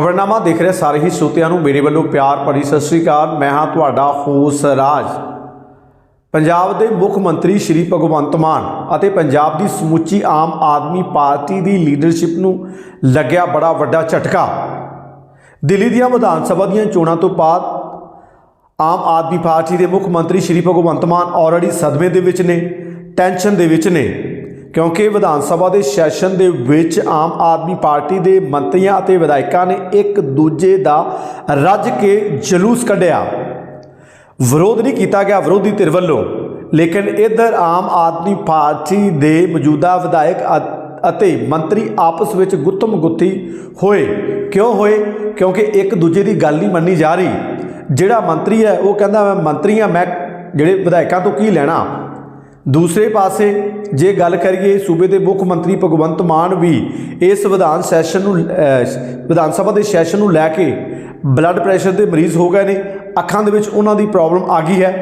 ਖਬਰਨਾਮਾ ਦੇਖ ਰਹੇ ਸਾਰੇ ਹੀ ਸਰੋਤਿਆਂ ਨੂੰ। ਮੇਰੇ ਵੱਲੋਂ ਪਿਆਰ ਭਰੀ ਸਤਿ ਸ੍ਰੀ ਅਕਾਲ। ਮੈਂ ਹਾਂ ਤੁਹਾਡਾ ਹੋਸ ਰਾਜ। ਪੰਜਾਬ ਦੇ ਮੁੱਖ ਮੰਤਰੀ ਸ਼੍ਰੀ ਭਗਵੰਤ ਮਾਨ ਅਤੇ ਪੰਜਾਬ ਦੀ ਸਮੁੱਚੀ ਆਮ ਆਦਮੀ ਪਾਰਟੀ ਦੀ ਲੀਡਰਸ਼ਿਪ ਨੂੰ ਲੱਗਿਆ ਬੜਾ ਵੱਡਾ ਝਟਕਾ। ਦਿੱਲੀ ਦੀਆਂ ਵਿਧਾਨ ਸਭਾ ਦੀਆਂ ਚੋਣਾਂ ਤੋਂ ਬਾਅਦ ਆਮ ਆਦਮੀ ਪਾਰਟੀ ਦੇ ਮੁੱਖ ਮੰਤਰੀ ਸ਼੍ਰੀ ਭਗਵੰਤ ਮਾਨ ਆਲਰੇਡੀ ਸਦਮੇ ਦੇ ਵਿੱਚ ਨੇ ਟੈਨਸ਼ਨ ਦੇ ਵਿੱਚ ਨੇ। ਕਿਉਂਕਿ ਵਿਧਾਨ ਸਭਾ ਦੇ ਸੈਸ਼ਨ ਦੇ ਵਿੱਚ ਆਮ ਆਦਮੀ ਪਾਰਟੀ ਦੇ ਮੰਤਰੀਆਂ ਅਤੇ ਵਿਧਾਇਕਾਂ ਨੇ ਇੱਕ ਦੂਜੇ ਦਾ ਰੱਜ ਕੇ ਜਲੂਸ ਕੱਢਿਆ। ਵਿਰੋਧ ਨਹੀਂ ਕੀਤਾ ਗਿਆ ਵਿਰੋਧੀ ਧਿਰ ਵੱਲੋਂ, ਲੇਕਿਨ ਇਧਰ ਆਮ ਆਦਮੀ ਪਾਰਟੀ ਦੇ ਮੌਜੂਦਾ ਵਿਧਾਇਕ ਅਤੇ ਮੰਤਰੀ ਆਪਸ ਵਿੱਚ ਗੁੱਤਮ ਗੁੱਥੀ ਹੋਏ। ਕਿਉਂ ਹੋਏ? ਕਿਉਂਕਿ ਇੱਕ ਦੂਜੇ ਦੀ ਗੱਲ ਨਹੀਂ ਮੰਨੀ ਜਾ ਰਹੀ। ਜਿਹੜਾ ਮੰਤਰੀ ਹੈ, ਉਹ ਕਹਿੰਦਾ ਮੈਂ ਮੰਤਰੀ ਹਾਂ ਮੈਂ ਜਿਹੜੇ ਵਿਧਾਇਕਾਂ ਤੋਂ ਕੀ ਲੈਣਾ? ਦੂਸਰੇ ਪਾਸੇ, ਜੇ ਗੱਲ ਕਰੀਏ ਸੂਬੇ ਦੇ ਮੁੱਖ ਮੰਤਰੀ ਭਗਵੰਤ ਮਾਨ ਵੀ ਇਸ ਵਿਧਾਨ ਸੈਸ਼ਨ ਨੂੰ ਵਿਧਾਨ ਸਭਾ ਦੇ ਸੈਸ਼ਨ ਨੂੰ ਲੈ ਕੇ ਬਲੱਡ ਪ੍ਰੈਸ਼ਰ ਦੇ ਮਰੀਜ਼ ਹੋ ਗਏ ਨੇ, ਅੱਖਾਂ ਦੇ ਵਿੱਚ ਉਹਨਾਂ ਦੀ ਪ੍ਰੋਬਲਮ ਆ ਗਈ ਹੈ।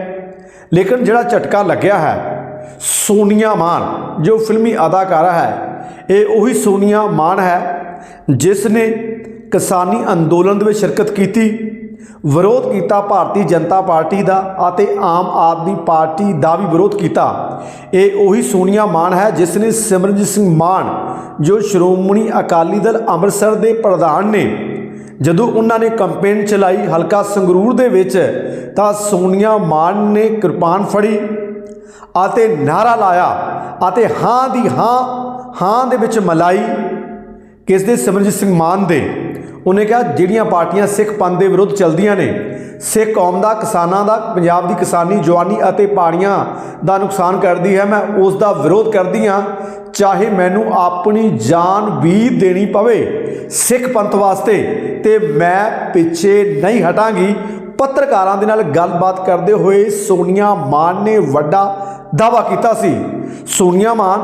ਲੇਕਿਨ ਜਿਹੜਾ ਝਟਕਾ ਲੱਗਿਆ ਹੈ, ਸੋਨੀਆ ਮਾਨ, ਜੋ ਫਿਲਮੀ ਅਦਾਕਾਰਾ ਹੈ, ਇਹ ਉਹੀ ਸੋਨੀਆ ਮਾਨ ਹੈ, ਜਿਸ ਨੇ ਕਿਸਾਨੀ ਅੰਦੋਲਨ ਦੇ ਵਿੱਚ ਸ਼ਿਰਕਤ ਕੀਤੀ ਵਿਰੋਧ ਕੀਤਾ ਭਾਰਤੀ ਜਨਤਾ ਪਾਰਟੀ ਦਾ ਅਤੇ ਆਮ ਆਦਮੀ ਪਾਰਟੀ ਦਾ ਵੀ ਵਿਰੋਧ ਕੀਤਾ। ਇਹ ਉਹੀ ਸੋਨੀਆ ਮਾਨ ਹੈ ਜਿਸ ਨੇ ਸਿਮਰਨਜੀਤ ਸਿੰਘ ਮਾਨ, ਜੋ ਸ਼੍ਰੋਮਣੀ ਅਕਾਲੀ ਦਲ ਅੰਮ੍ਰਿਤਸਰ ਦੇ ਪ੍ਰਧਾਨ ਨੇ। ਜਦੋਂ ਉਹਨਾਂ ਨੇ ਕੰਪੇਨ ਚਲਾਈ ਹਲਕਾ ਸੰਗਰੂਰ ਦੇ ਵਿੱਚ, ਤਾਂ ਸੋਨੀਆ ਮਾਨ ਨੇ ਕਿਰਪਾਨ ਫੜੀ ਅਤੇ ਨਾਰਾ ਲਾਇਆ ਅਤੇ ਹਾਂ ਦੀ ਹਾਂ ਹਾਂ ਦੇ ਵਿੱਚ ਮਲਾਈ ਕਿਸ ਦੇ ਸਿਮਰਨਜੀਤ ਸਿੰਘ ਮਾਨ ਦੇ। ਉਹਨੇ ਕਿਹਾ, ਜਿਹੜੀਆਂ ਪਾਰਟੀਆਂ ਸਿੱਖ ਪੰਥ ਦੇ ਵਿਰੁੱਧ ਚੱਲਦੀਆਂ ਨੇ, ਸਿੱਖ ਕੌਮ ਦਾ, ਕਿਸਾਨਾਂ ਦਾ, ਪੰਜਾਬ ਦੀ ਕਿਸਾਨੀ, ਜਵਾਨੀ ਅਤੇ ਪਹਾੜੀਆਂ ਦਾ ਨੁਕਸਾਨ ਕਰਦੀ ਹੈ, ਮੈਂ ਉਸ ਦਾ ਵਿਰੋਧ ਕਰਦੀ ਹਾਂ, ਚਾਹੇ ਮੈਨੂੰ ਆਪਣੀ ਜਾਨ ਵੀ ਦੇਣੀ ਪਵੇ ਸਿੱਖ ਪੰਥ ਵਾਸਤੇ, ਤੇ ਮੈਂ ਪਿੱਛੇ ਨਹੀਂ ਹਟਾਂਗੀ। ਪੱਤਰਕਾਰਾਂ ਦੇ ਨਾਲ ਗੱਲਬਾਤ ਕਰਦੇ ਹੋਏ ਸੋਨੀਆ ਮਾਨ ਨੇ ਵੱਡਾ ਦਾਵਾ ਕੀਤਾ ਸੀ। ਸੋਨੀਆ ਮਾਨ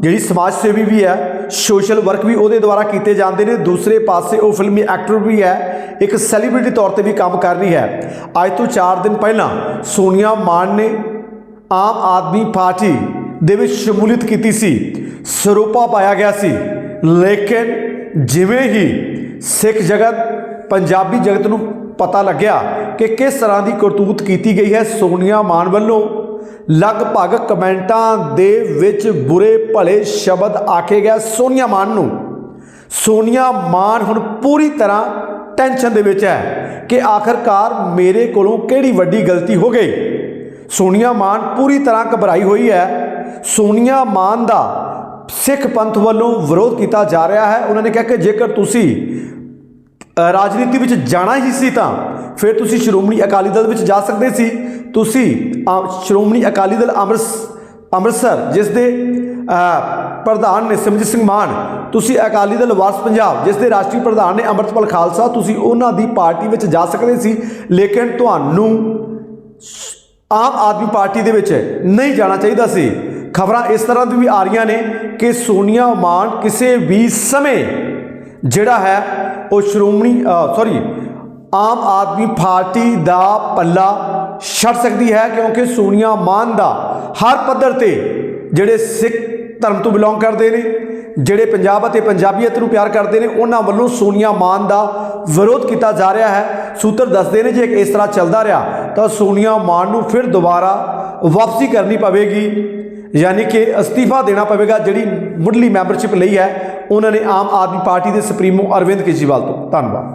ਜਿਹੜੀ ਸਮਾਜ ਸੇਵੀ ਵੀ ਹੈ ਸੋਸ਼ਲ ਵਰਕ ਵੀ ਉਹਦੇ ਦੁਆਰਾ ਕੀਤੇ ਜਾਂਦੇ ਨੇ। ਦੂਸਰੇ ਪਾਸੇ ਉਹ ਫਿਲਮੀ ਐਕਟਰ ਵੀ ਹੈ, ਇੱਕ ਸੈਲੀਬ੍ਰਿਟੀ ਤੌਰ ਤੇ ਵੀ ਕੰਮ ਕਰ ਰਹੀ ਹੈ। ਅੱਜ ਤੋਂ 4 ਦਿਨ ਪਹਿਲਾਂ ਸੋਨੀਆ ਮਾਨ ਨੇ ਆਮ ਆਦਮੀ ਪਾਰਟੀ ਦੇ ਵਿੱਚ ਸ਼ਮੂਲੀਅਤ ਕੀਤੀ ਸੀ। ਸਰੋਪਾ ਪਾਇਆ ਗਿਆ ਸੀ। ਲੇਕਿਨ ਜਿਵੇਂ ਹੀ ਸਿੱਖ ਜਗਤ, ਪੰਜਾਬੀ ਜਗਤ ਨੂੰ ਪਤਾ ਲੱਗਿਆ ਕਿ ਕਿਸ ਤਰ੍ਹਾਂ ਦੀ ਕਰਤੂਤ ਕੀਤੀ ਗਈ ਹੈ, ਸੋਨੀਆ ਮਾਨ ਵੱਲੋਂ ਲਗਭਗ ਕਮੈਂਟਾਂ ਦੇ ਵਿੱਚ ਬੁਰੇ ਭਲੇ ਸ਼ਬਦ ਆਖੇ ਗਿਆ ਸੋਨੀਆ ਮਾਨ ਨੂੰ। ਸੋਨੀਆ ਮਾਨ ਹੁਣ ਪੂਰੀ ਤਰ੍ਹਾਂ ਟੈਨਸ਼ਨ ਦੇ ਵਿੱਚ ਹੈ ਕਿ ਆਖਰਕਾਰ ਮੇਰੇ ਕੋਲੋਂ ਕਿਹੜੀ ਵੱਡੀ ਗਲਤੀ ਹੋ ਗਈ। ਸੋਨੀਆ ਮਾਨ ਪੂਰੀ ਤਰ੍ਹਾਂ ਘਬਰਾਈ ਹੋਈ ਹੈ। ਸੋਨੀਆ ਮਾਨ ਦਾ ਸਿੱਖ ਪੰਥ ਵੱਲੋਂ ਵਿਰੋਧ ਕੀਤਾ ਜਾ ਰਿਹਾ ਹੈ। ਉਹਨਾਂ ਨੇ ਕਿਹਾ ਕਿ ਜੇਕਰ ਤੁਸੀਂ ਰਾਜਨੀਤੀ ਵਿੱਚ ਜਾਣਾ ਹੀ ਸੀ ਤਾਂ ਫਿਰ ਤੁਸੀਂ ਸ਼੍ਰੋਮਣੀ ਅਕਾਲੀ ਦਲ ਵਿੱਚ ਜਾ ਸਕਦੇ ਸੀ। ਤੁਸੀਂ ਸ਼੍ਰੋਮਣੀ ਅਕਾਲੀ ਦਲ ਅੰਮ੍ਰਿਤ ਅੰਮ੍ਰਿਤਸਰ ਜਿਸ ਦੇ ਪ੍ਰਧਾਨ ਨੇ ਸਿਮਰਜੀਤ ਸਿੰਘ ਮਾਨ, ਤੁਸੀਂ ਅਕਾਲੀ ਦਲ ਵਾਰਸ ਪੰਜਾਬ, ਜਿਸ ਦੇ ਰਾਸ਼ਟਰੀ ਪ੍ਰਧਾਨ ਨੇ ਅੰਮ੍ਰਿਤਪਾਲ ਖਾਲਸਾ, ਤੁਸੀਂ ਉਹਨਾਂ ਦੀ ਪਾਰਟੀ ਵਿੱਚ ਜਾ ਸਕਦੇ ਸੀ, ਲੇਕਿਨ ਤੁਹਾਨੂੰ ਆਮ ਆਦਮੀ ਪਾਰਟੀ ਦੇ ਵਿੱਚ ਨਹੀਂ ਜਾਣਾ ਚਾਹੀਦਾ ਸੀ। ਖਬਰਾਂ ਇਸ ਤਰ੍ਹਾਂ ਦੀ ਵੀ ਆ ਰਹੀਆਂ ਨੇ ਕਿ ਸੋਨੀਆ ਮਾਨ ਕਿਸੇ ਵੀ ਸਮੇਂ ਜਿਹੜਾ ਹੈ, ਉਹ ਸ਼੍ਰੋਮਣੀ ਸੌਰੀ ਆਮ ਆਦਮੀ ਪਾਰਟੀ ਦਾ ਪੱਲਾ ਛੱਡ ਸਕਦੀ ਹੈ ਕਿਉਂਕਿ ਸੋਨੀਆ ਮਾਨ ਦਾ ਹਰ ਪੱਧਰ ਤੇ ਜਿਹੜੇ ਸਿੱਖ ਧਰਮ ਤੋਂ ਬਿਲੋਂਗ ਕਰਦੇ ਨੇ, ਜਿਹੜੇ ਪੰਜਾਬ ਅਤੇ ਪੰਜਾਬੀਅਤ ਨੂੰ ਪਿਆਰ ਕਰਦੇ ਨੇ, ਉਹਨਾਂ ਵੱਲੋਂ ਸੋਨੀਆ ਮਾਨ ਦਾ ਵਿਰੋਧ ਕੀਤਾ ਜਾ ਰਿਹਾ ਹੈ। ਸੂਤਰ ਦੱਸਦੇ ਨੇ ਜੇ ਇਸ ਤਰ੍ਹਾਂ ਚੱਲਦਾ ਰਿਹਾ, ਤਾਂ ਸੋਨੀਆ ਮਾਨ ਨੂੰ ਫਿਰ ਦੁਬਾਰਾ ਵਾਪਸੀ ਕਰਨੀ ਪਵੇਗੀ। ਯਾਨੀ ਕਿ ਅਸਤੀਫਾ ਦੇਣਾ ਪਵੇਗਾ, ਜਿਹੜੀ ਮੁੱਢਲੀ ਮੈਂਬਰਸ਼ਿਪ ਲਈ ਹੈ, ਉਹਨਾਂ ਨੇ ਆਮ ਆਦਮੀ ਪਾਰਟੀ ਦੇ ਸੁਪਰੀਮੋ ਅਰਵਿੰਦ ਕੇਜਰੀਵਾਲ ਤੋਂ। ਧੰਨਵਾਦ।